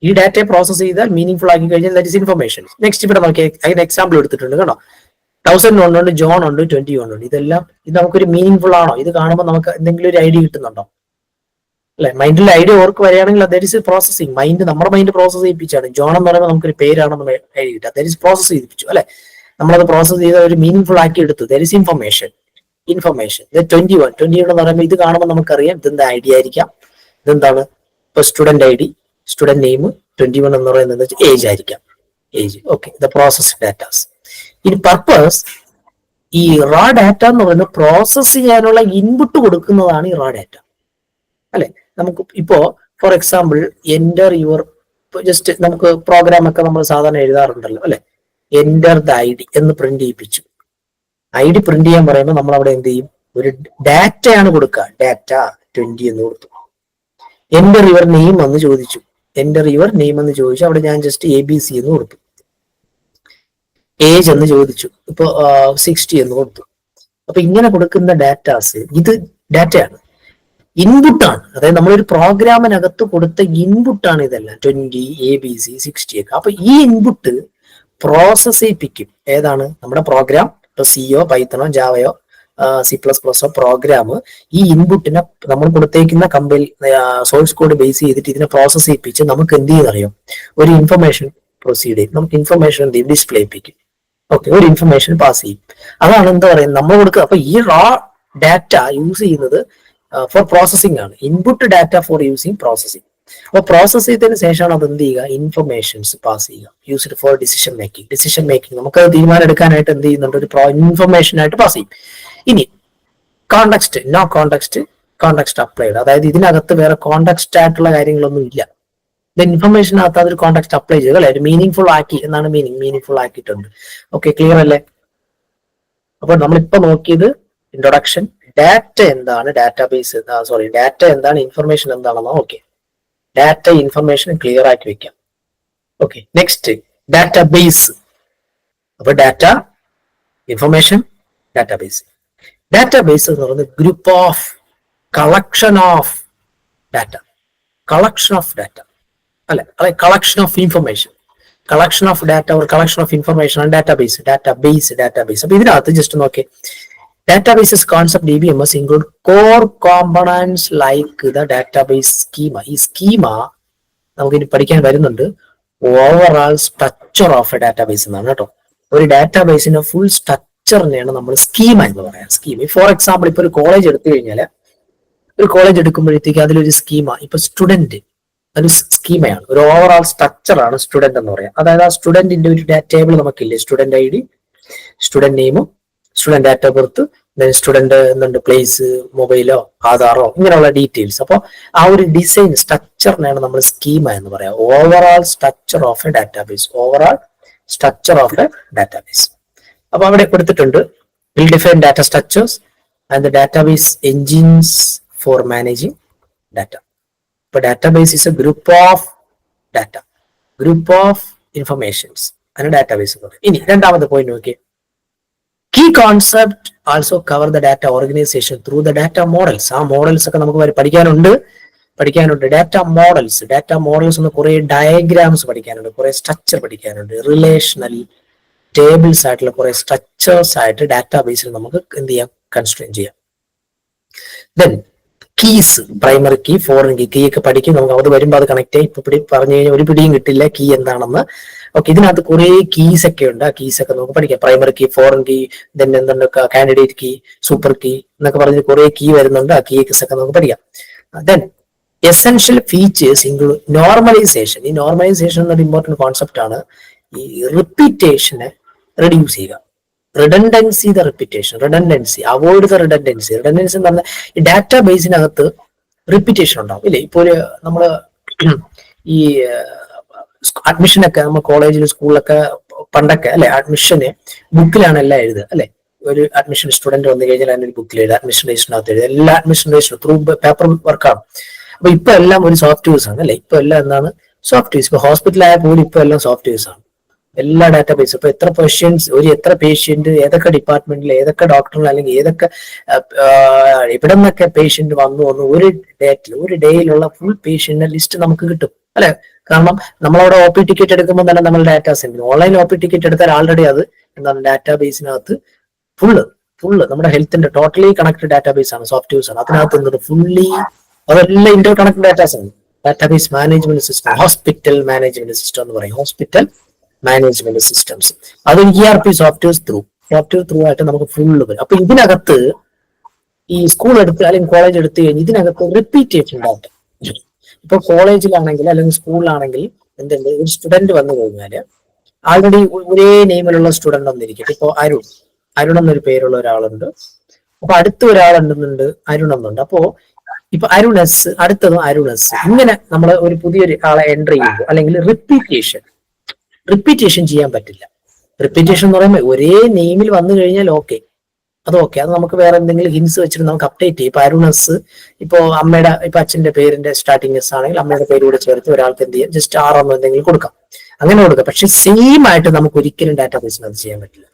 ഈ ഡാറ്റയെ പ്രോസസ് ചെയ്താൽ മീനിങ് ഫുൾ ആക്കി കഴിഞ്ഞാൽ ദാറ്റ് ഇസ് ഇൻഫർമേഷൻ നെക്സ്റ്റ് ഇവിടെ നോക്കി അതിന് എക്സാമ്പിൾ എടുത്തിട്ടുണ്ട് കേട്ടോ തൗസൻഡ് ഉണ്ട് ജോൺ ഉണ്ട് ട്വന്റി ഉണ്ട് ഇതെല്ലാം ഇത് നമുക്കൊരു മീനിങ് ഫുൾ ആണോ? ഇത് കാണുമ്പോൾ നമുക്ക് എന്തെങ്കിലും ഒരു ഐഡിയ കിട്ടുന്നുണ്ടോ? അല്ലെ? മൈൻഡിൽ ഐഡിയ ഓർക്ക് വരികയാണെങ്കിൽ ദാറ്റ് ഇസ് പ്രോസസിങ് മൈൻഡ് നമ്മുടെ മൈൻഡ് പ്രോസസ് ചെയ്യിപ്പിച്ചാണ്. ജോൺ എന്ന് പറയുമ്പോൾ നമുക്കൊരു പേരാണെന്ന് കിട്ടുക ദർ ഇസ് പ്രോസസ് ചെയ്യിപ്പിച്ചു അല്ലെ? നമ്മളത് പ്രോസസ് ചെയ്ത ഒരു മീനിങ് ആക്കി എടുത്തു. That is information information twenty one twenty one എന്ന് പറയുമ്പോൾ ഇത് കാണുമ്പോൾ നമുക്കറിയാം ഇതെന്താ ഐഡിയ ആയിരിക്കാം. ഇതെന്താണ്? ഇപ്പൊ student I D student name twenty one എന്ന് പറയുന്നത് ഏജ് ആയിരിക്കാം. Age okay the process datas ഇനി പർപ്പസ് ഈ റാ ഡാറ്റ എന്ന് പറയുന്നത് പ്രോസസ് ചെയ്യാനുള്ള ഇൻപുട്ട് കൊടുക്കുന്നതാണ് ഈ റാ ഡാറ്റ അല്ലെ? നമുക്ക് ഇപ്പോ for example enter your just നമുക്ക് പ്രോഗ്രാം ഒക്കെ നമ്മൾ സാധാരണ എഴുതാറുണ്ടല്ലോ അല്ലെ? എന്റർ ദ ഐ ഡി എന്ന് പ്രിന്റ് ചെയ്യിപ്പിച്ചു. ഐ ഡി പ്രിന്റ് ചെയ്യാൻ പറയുമ്പോൾ നമ്മൾ അവിടെ എന്ത് ചെയ്യും? ഒരു ഡാറ്റയാണ് കൊടുക്കുക. ഡാറ്റ ട്വന്റി എന്ന് കൊടുത്തു. എന്റർ യുവർ നെയിം എന്ന് ചോദിച്ചു. എന്റർ യുവർ നെയിം എന്ന് ചോദിച്ചു. അവിടെ ഞാൻ ജസ്റ്റ് എ ബി സി എന്ന് കൊടുത്തു. ഏജ് എന്ന് ചോദിച്ചു. ഇപ്പൊ സിക്സ്റ്റി എന്ന് കൊടുത്തു. അപ്പൊ ഇങ്ങനെ കൊടുക്കുന്ന ഡാറ്റാസ് ഇത് ഡാറ്റയാണ് ഇൻപുട്ടാണ് അതായത് നമ്മളൊരു പ്രോഗ്രാമിനകത്ത് കൊടുത്ത ഇൻപുട്ടാണ് ഇതെല്ലാം. Twenty A B C sixty ഒക്കെ. അപ്പൊ ഈ ഇൻപുട്ട് പ്രോസസ് ചെയ്യിപ്പിക്കും. ഏതാണ്? നമ്മുടെ പ്രോഗ്രാം ഇപ്പൊ സിയോ പൈത്തണോ ജാവയോ സി പ്ലസ് പ്ലസോ പ്രോഗ്രാം ഈ ഇൻപുട്ടിനെ നമ്മൾ കൊടുത്തേക്കുന്ന കമ്പനി സോഴ്സ് കോഡ് ബേസ് ചെയ്തിട്ട് ഇതിനെ പ്രോസസ് ചെയ്യിപ്പിച്ച് നമുക്ക് എന്ത് ചെയ്യുന്നറിയോ ഒരു ഇൻഫർമേഷൻ പ്രൊസീഡ് ചെയ്യും. നമുക്ക് ഇൻഫർമേഷൻ എന്ത് ചെയ്യും? ഡിസ്പ്ലേ ചെയ്യിപ്പിക്കും ഓക്കെ ഒരു ഇൻഫർമേഷൻ പാസ് ചെയ്യും. അതാണ് എന്താ പറയുന്നത്? നമ്മൾ കൊടുക്കുക അപ്പൊ ഈ റോ ഡാറ്റ യൂസ് ചെയ്യുന്നത് ഫോർ പ്രോസസിംഗ് ആണ്. Input data for using processing അപ്പോൾ പ്രോസസ് ചെയ്തതിന് ശേഷമാണ് അത് എന്ത് ചെയ്യുക? ഇൻഫർമേഷൻസ് പാസ് ചെയ്യുക. Used for decision making decision making നമുക്ക് തീരുമാനം എടുക്കാനായിട്ട് എന്ത് ചെയ്യുന്നുണ്ട്? ഒരു ഇൻഫർമേഷൻ ആയിട്ട് പാസ് ചെയ്യും. ഇനി context no context context applied അതായത് ഇതിനകത്ത് വേറെ കോണ്ടക്സ്റ്റ് ആയിട്ടുള്ള കാര്യങ്ങളൊന്നും ഇല്ല. ഇൻഫർമേഷനകത്ത് അതൊരു കോണ്ടക്സ്റ്റ് അപ്ലൈ ചെയ്തു. അല്ലെ? ഒരു മീനിങ് ഫുൾ ആക്കി എന്നാണ് മീനിങ് മീനിങ് ഫുൾ ആക്കിയിട്ടുണ്ട്. ഓക്കെ ക്ലിയർ അല്ലേ? അപ്പൊ നമ്മളിപ്പോ നോക്കിയത് ഇൻട്രൊഡക്ഷൻ ഡാറ്റ എന്താണ്? ഡാറ്റാബേസ് സോറി ഡാറ്റ എന്താണ്? ഇൻഫർമേഷൻ എന്താണെന്നോ? ഓക്കെ ഡാറ്റ ഇൻഫർമേഷൻ ക്ലിയർ ആക്കി വെക്കാം. ഓക്കെ നെക്സ്റ്റ് ഡാറ്റാബേസ് അപ്പൊ ഡാറ്റ ഇൻഫർമേഷൻ ഡാറ്റാബേസ് ഡാറ്റാബേസ് എന്ന് പറയുന്നത് group of collection of data collection of data അല്ലെ? അല്ലെ collection of information collection of data ഒരു കളക്ഷൻ ഓഫ് ഇൻഫർമേഷൻ ആണ് ഡാറ്റാബേസ് ഡാറ്റാബേസ് ഡാറ്റാബേസ് അപ്പൊ ഇതിനകത്ത് ജസ്റ്റ് നോക്കി databases concept DBMS include core components include core database schema. Schema ഈ schema നമുക്ക് ഇനി പഠിക്കാൻ വരുന്നുണ്ട് overall structure of a database എന്നാണ് കേട്ടോ. ഒരു ഡാറ്റാബേസിന്റെ ഫുൾ സ്ട്രക്ചറിനെയാണ് നമ്മൾ സ്കീമ എന്ന് പറയാം സ്കീം ഫോർ എക്സാമ്പിൾ ഇപ്പൊ ഒരു കോളേജ് എടുത്തു കഴിഞ്ഞാൽ ഒരു കോളേജ് എടുക്കുമ്പോഴത്തേക്ക് അതിലൊരു സ്കീമ ഇപ്പൊ സ്റ്റുഡന്റ് അതൊരു സ്കീമയാണ് ഒരു ഓവറോൾ സ്ട്രക്ചറാണ് സ്റ്റുഡന്റ് എന്ന് പറയാം. അതായത് ആ സ്റ്റുഡന്റിന്റെ ഒരു ടേബിൾ നമുക്കില്ലേ? സ്റ്റുഡന്റ് ഐ ഡി സ്റ്റുഡന്റ് നെയിമും സ്റ്റുഡന്റ് ഡാറ്റ ബർത്ത് സ്റ്റുഡന്റ് എന്തുണ്ട് പ്ലേസ് മൊബൈലോ ആധാറോ ഇങ്ങനെയുള്ള ഡീറ്റെയിൽസ് അപ്പോൾ ആ ഒരു ഡിസൈൻ സ്ട്രക്ചറിനാണ് നമ്മൾ സ്കീമ എന്ന് പറയാം. Overall structure of a database overall structure of a database അപ്പൊ അവിടെ കൊടുത്തിട്ടുണ്ട് will define data structures and the database engines for managing data ഇപ്പൊ database is a group of data group of informations അതിന് database പറയും. ഇനി രണ്ടാമത്തെ point നോക്കിയേ. Key concept also cover the data organization through the data models ആ models ഒക്കെ നമുക്ക് പഠിക്കാനുണ്ട്. പഠിക്കാനുണ്ട്. ഡാറ്റ മോഡൽസ് ഡാറ്റ മോഡൽസ് എന്ന് കുറെ ഡയഗ്രാംസ് പഠിക്കാനുണ്ട് കുറെ സ്ട്രക്ചർ പഠിക്കാനുണ്ട്. റിലേഷണൽ ടേബിൾസ് ആയിട്ടുള്ള കുറെ സ്ട്രക്ചേഴ്സ് ആയിട്ട് ഡാറ്റാബേസിൽ നമുക്ക് എന്ത് ചെയ്യാം? കൺസ്ട്രെയിൻ ചെയ്യാം. Then keys primary key foreign key key ഒക്കെ പഠിക്കും. നമുക്ക് അത് വരുമ്പോൾ അത് കണക്ട് ചെയ്യും. ഇപ്പൊ പിടി പറഞ്ഞു കഴിഞ്ഞാൽ ഒരു പിടിയും കിട്ടില്ല കീ എന്താണെന്ന്. ഓക്കെ ഇതിനകത്ത് കുറെ കീസ് ഒക്കെ ഉണ്ട്. ആ കീസ് ഒക്കെ നമുക്ക് പഠിക്കാം. Primary key foreign key then എന്തുണ്ട് കാൻഡിഡേറ്റ് കീ സൂപ്പർ കീ എന്നൊക്കെ പറഞ്ഞ് കുറെ കീ വരുന്നുണ്ട്. ആ കീസ് ഒക്കെ നമുക്ക് പഠിക്കാം. Then essential features include normalization ഈ നോർമലൈസേഷൻ എന്നൊരു ഇമ്പോർട്ടന്റ് കോൺസെപ്റ്റ് ആണ്. ഈ റിപ്പീറ്റേഷനെ റെഡ്യൂസ് ചെയ്യുക. Redundancy the repetition redundancy avoid the redundancy redundancy എന്ന് പറഞ്ഞാൽ ഈ ഡാറ്റാ ബേസിനകത്ത് റിപ്പിറ്റേഷൻ ഉണ്ടാവും. ഇല്ലേ? ഇപ്പോൾ നമ്മൾ ഈ അഡ്മിഷനൊക്കെ നമ്മൾ കോളേജിൽ സ്കൂളിലൊക്കെ പണ്ടൊക്കെ അല്ലെ? അഡ്മിഷന് ബുക്കിലാണ് എല്ലാം എഴുതുക അല്ലെ? ഒരു അഡ്മിഷൻ സ്റ്റുഡന്റ് വന്നു കഴിഞ്ഞാൽ അതിനൊരു ബുക്കിൽ എഴുതുക അഡ്മിഷൻ രജിസ്റ്ററിനകത്ത് എഴുതുക. എല്ലാ അഡ്മിഷൻ രജിസ്റ്റർ ത്രൂ പേപ്പർ വർക്കാണ് അപ്പൊ ഇപ്പൊ എല്ലാം ഒരു സോഫ്റ്റ്വെയർസ് ആണ് അല്ലെ? ഇപ്പൊ എല്ലാം എന്താണ്? സോഫ്റ്റ്വെയർസ് ഇപ്പൊ ഹോസ്പിറ്റലായ പോലും ഇപ്പൊ എല്ലാം സോഫ്റ്റ്വെയർസ് ആണ്. എല്ലാ ഡാറ്റാബേസ് ഇപ്പൊ എത്ര പേഷ്യൻസ് ഒരു എത്ര പേഷ്യന്റ് ഏതൊക്കെ ഡിപ്പാർട്ട്മെന്റിൽ ഏതൊക്കെ ഡോക്ടറിൽ അല്ലെങ്കിൽ ഏതൊക്കെ എവിടെ നിന്നൊക്കെ പേഷ്യന്റ് വന്നു വന്നു ഒരു ഡേറ്റിൽ ഒരു ഡേയിലുള്ള ഫുൾ പേഷ്യന്റിന്റെ ലിസ്റ്റ് നമുക്ക് കിട്ടും. അല്ലെ? കാരണം നമ്മളവിടെ ഒ പി ടിക്കറ്റ് എടുക്കുമ്പോൾ തന്നെ നമ്മൾ datas online O P ticket എടുത്താൽ ആൾറെഡി അത് എന്താണ്? ഡാറ്റാബേസിനകത്ത് ഫുള്ള് ഫുള്ള് നമ്മുടെ ഹെൽത്തിന്റെ ടോട്ടലി കണക്റ്റഡ് ഡാറ്റാബേസ് ആണ് സോഫ്റ്റ്വെയർസ് ആണ്. അതിനകത്ത് നിന്നത് ഫുള്ളി അതെല്ലാം ഇന്റർ കണക്റ്റഡ് ഡാറ്റാസ് ആണ് database management system hospital management system എന്ന് പറയും. ഹോസ്പിറ്റൽ മാനേജ്മെന്റ് സിസ്റ്റംസ് അത് E R P software through software through ആയിട്ട് നമുക്ക് ഫുള്ള് വരും. അപ്പൊ ഇതിനകത്ത് ഈ സ്കൂൾ എടുത്ത് അല്ലെങ്കിൽ കോളേജ് എടുത്തു കഴിഞ്ഞ് ഇതിനകത്ത് റിപ്പീറ്റേഷൻ ഉണ്ടാവും ഇപ്പൊ കോളേജിലാണെങ്കിൽ അല്ലെങ്കിൽ സ്കൂളിലാണെങ്കിൽ എന്തുണ്ട്? ഒരു സ്റ്റുഡന്റ് വന്നു കഴിഞ്ഞാൽ ആൾറെഡി ഒരേ നെയിമിലുള്ള സ്റ്റുഡന്റ് വന്നിരിക്കട്ടെ ഇപ്പൊ അരുൺ. അരുൺ എന്നൊരു പേരുള്ള ഒരാളുണ്ട്. അപ്പൊ അടുത്ത ഒരാളുണ്ടെന്നുണ്ട് അരുൺ എന്നുണ്ട്. അപ്പോ ഇപ്പൊ അരുൺ എസ് അടുത്തതും അരുൺ എസ് ഇങ്ങനെ നമ്മൾ ഒരു പുതിയൊരു ആളെ എൻട്രി ചെയ്യുമ്പോൾ അല്ലെങ്കിൽ റിപ്പീറ്റേഷൻ റിപ്പീറ്റേഷൻ ചെയ്യാൻ പറ്റില്ല. റിപ്പീറ്റേഷൻ എന്ന് പറയുമ്പോൾ ഒരേ നെയിമിൽ വന്നു കഴിഞ്ഞാൽ ഓക്കെ അത് ഓക്കെ അത് നമുക്ക് വേറെ എന്തെങ്കിലും ഹിൻസ് വെച്ചിട്ട് നമുക്ക് അപ്ഡേറ്റ് ചെയ്യും. ഇപ്പൊ അരുണസ് ഇപ്പൊ അമ്മയുടെ ഇപ്പൊ അച്ഛന്റെ പേരിന്റെ സ്റ്റാർട്ടിംഗ് എസ് ആണെങ്കിൽ അമ്മയുടെ പേര് കൂടെ ചേർത്ത് ഒരാൾക്ക് എന്ത് ചെയ്യാം? ജസ്റ്റ് ആറെന്നോ എന്തെങ്കിലും കൊടുക്കാം. അങ്ങനെ കൊടുക്കാം. പക്ഷെ സെയിം ആയിട്ട് നമുക്ക് ഒരിക്കലും ഡാറ്റാബേസിന് അത് ചെയ്യാൻ പറ്റില്ല.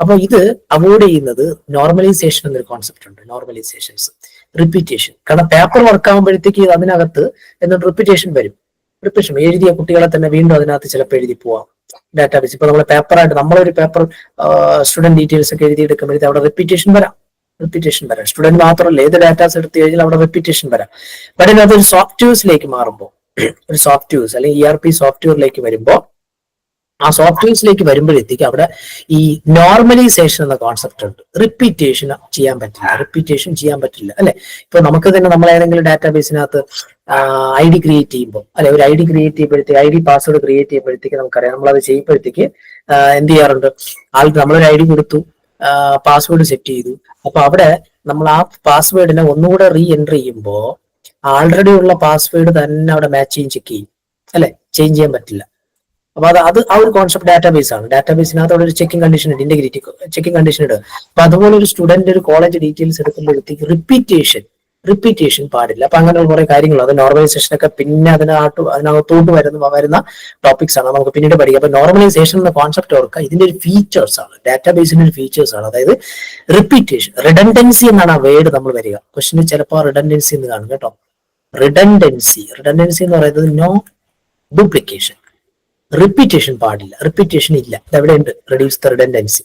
അപ്പൊ ഇത് അവോയ്ഡ് ചെയ്യുന്നത് നോർമലൈസേഷൻ എന്നൊരു കോൺസെപ്റ്റ് ഉണ്ട്. നോർമലൈസേഷൻസ് റിപ്പീറ്റേഷൻ കാരണം പേപ്പർ വർക്ക് ആകുമ്പോഴത്തേക്ക് അതിനകത്ത് എന്നിട്ട് റിപ്പീറ്റേഷൻ വരും. റിപ്പീറ്റേഷൻ എഴുതിയ കുട്ടികളെ തന്നെ വീണ്ടും അതിനകത്ത് ചിലപ്പോൾ എഴുതി പോവാം. ഡാറ്റാബേസ് ഇപ്പൊ നമ്മൾ പേപ്പറായിട്ട് നമ്മളൊരു പേപ്പർ സ്റ്റുഡന്റ് ഡീറ്റെയിൽസ് ഒക്കെ എഴുതിയെടുക്കുമ്പോഴത്തെ അവിടെ റിപ്പീറ്റേഷൻ വരാം. റിപ്പീറ്റേഷൻ വരാം. സ്റ്റുഡന്റ് മാത്രമല്ല ഏത് ഡാറ്റാസ് എടുത്തു കഴിഞ്ഞാൽ അവിടെ റിപ്പീറ്റേഷൻ വരാം. ബട്ട് അതിനകത്ത് ഒരു സോഫ്റ്റ്വെയർസിലേക്ക് മാറുമ്പോൾ ഒരു സോഫ്റ്റ്വെയർസ് അല്ലെങ്കിൽ ഇ ആർ പി സോഫ്റ്റ്വെയറിലേക്ക് വരുമ്പോൾ ആ സോഫ്റ്റ്വെയർസിലേക്ക് വരുമ്പോഴത്തേക്ക് അവിടെ ഈ നോർമലൈസേഷൻ എന്ന കോൺസെപ്റ്റ് ഉണ്ട്. റിപ്പീറ്റേഷൻ ചെയ്യാൻ പറ്റില്ല. റിപ്പീറ്റേഷൻ ചെയ്യാൻ പറ്റില്ല അല്ലെ? ഇപ്പൊ നമുക്ക് തന്നെ നമ്മൾ ഏതെങ്കിലും ഡാറ്റാബേസിനകത്ത് ഐ ഡി ക്രിയേറ്റ് ചെയ്യുമ്പോൾ അല്ലെ ഒരു ഐ ഡി ക്രിയേറ്റ് ചെയ്യുമ്പോഴത്തേക്ക് ഐ ഡി പാസ്വേഡ് ക്രിയേറ്റ് ചെയ്യുമ്പോഴത്തേക്ക് നമുക്കറിയാം. നമ്മളത് ചെയ്യുമ്പോഴത്തേക്ക് എന്ത് ചെയ്യാറുണ്ട്? ആൾ നമ്മളൊരു ഐ ഡി കൊടുത്തു പാസ്വേഡ് സെറ്റ് ചെയ്തു. അപ്പൊ അവിടെ നമ്മൾ ആ പാസ്വേഡിനെ ഒന്നുകൂടെ റീ എൻട്രി ചെയ്യുമ്പോൾ ആൾറെഡി ഉള്ള പാസ്വേഡ് തന്നെ അവിടെ മാച്ച് ചെയ്യും ചെക്ക് ചെയ്യും. അല്ലെ? ചേഞ്ച് ചെയ്യാൻ പറ്റില്ല. അപ്പൊ അത് അത് ആ ഒരു കോൺസെപ്റ്റ് ഡാറ്റാബേസ് ആണ്. ഡാറ്റാബേസിനകത്ത് ഒരു ചെക്കിംഗ് കണ്ടീഷൻ ഉണ്ട് ഇന്റഗ്രിറ്റി ചെക്കിംഗ് കണ്ടീഷൻ ഉണ്ട്. അപ്പൊ അതുപോലെ ഒരു സ്റ്റുഡന്റ് ഒരു കോളേജ് ഡീറ്റെയിൽസ് എടുക്കുമ്പോഴത്തേക്ക് റിപ്പീറ്റേഷൻ റിപ്പീറ്റേഷൻ പാടില്ല. അപ്പൊ അങ്ങനെ കുറെ കാര്യങ്ങൾ അത് നോർമലൈസേഷൻ ഒക്കെ പിന്നെ അതിനകത്ത് അതിനകത്തോട്ട് വരുന്ന വരുന്ന ടോപ്പിക്സ് ആണ്. നമുക്ക് പിന്നീട് പഠിക്കാം. അപ്പൊ നോർമലൈസേഷൻ എന്ന കോൺസെപ്റ്റ് ഓർക്കുക. ഇതിന്റെ ഒരു ഫീച്ചേഴ്സ് ആണ്. ഡാറ്റാബേസിന്റെ ഒരു ഫീച്ചേഴ്സ് ആണ്. അതായത് റിപ്പീറ്റേഷൻ റിഡൻഡൻസി എന്നാണ് ആ വേർഡ് നമ്മൾ വരിക. ക്വസ്റ്റിന് ചിലപ്പോൾ റിഡൻഡൻസി എന്ന് കാണും കേട്ടോ. റിഡൻഡൻസി റിഡൻഡൻസി എന്ന് പറയുന്നത് നോ ഡ്യൂപ്ലിക്കേഷൻ റിപ്പീറ്റേഷൻ പാടില്ല. റിപ്പീറ്റേഷൻ ഇല്ല. ഇതെവിടെ ഉണ്ട് reduce redundancy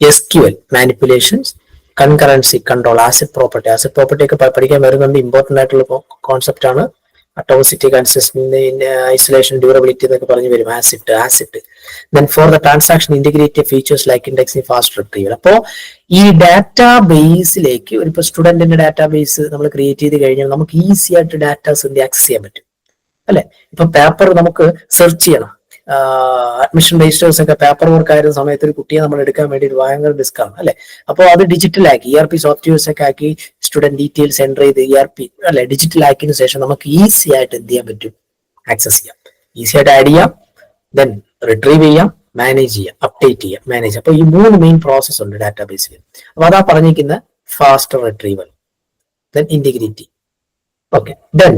S Q L manipulations concurrency control ACID property ACID property ഒക്കെ പഠിക്കാൻ വരുന്നുണ്ട് ഇമ്പോർട്ടന്റ് ആയിട്ടുള്ള കോൺസെപ്റ്റ് ആണ്. അറ്റോസിറ്റി കൺസിസ്റ്റൻസി ഐസൊലേഷൻ ഡ്യൂറബിലിറ്റി എന്നൊക്കെ പറഞ്ഞു വരും. ACID ACID then for the transaction integrative features like indexing fast retrieval അപ്പോ ഈ ഡാറ്റാ ബേസിലേക്ക് ഒരു ഇപ്പോൾ സ്റ്റുഡന്റിന്റെ ഡാറ്റാ ബേസ് നമ്മൾ ക്രിയേറ്റ് ചെയ്ത് കഴിഞ്ഞാൽ നമുക്ക് ഈസി ആയിട്ട് ഡാറ്റാസ് ആക്സസ് ചെയ്യാൻ പറ്റും. അല്ലെ? ഇപ്പൊ പേപ്പർ നമുക്ക് സെർച്ച് ചെയ്യണം. അഡ്മിഷൻ രജിസ്റ്റേഴ്സ് ഒക്കെ പേപ്പർ വർക്ക് ആയിരുന്ന സമയത്ത് ഒരു കുട്ടിയെ നമ്മൾ എടുക്കാൻ വേണ്ടി ഒരു ഡിസ്ക് ആണ് അല്ലെ? അപ്പോൾ അത് ഡിജിറ്റൽ ആക്കി ഇ ആർ പി സോഫ്റ്റ്വെയർസ് ഒക്കെ ആക്കി സ്റ്റുഡന്റ് ഡീറ്റെയിൽസ് എന്റർ ചെയ്ത് ഇ ആർ പി അല്ലെ? ഡിജിറ്റൽ ആക്കിയതിനു ശേഷം നമുക്ക് ഈസി ആയിട്ട് എന്ത് ചെയ്യാൻ പറ്റും? ആക്സസ് ചെയ്യാം. ഈസി ആയിട്ട് ആഡ് ചെയ്യാം. ദെൻ റിട്രീവ് ചെയ്യാം മാനേജ് ചെയ്യാം അപ്ഡേറ്റ് ചെയ്യാം മാനേജ് അപ്പൊ ഈ മൂന്ന് മെയിൻ പ്രോസസ് ഉണ്ട് ഡാറ്റാബേസിൽ അപ്പൊ അതാ പറഞ്ഞിരിക്കുന്ന fast retrieval then integrity okay then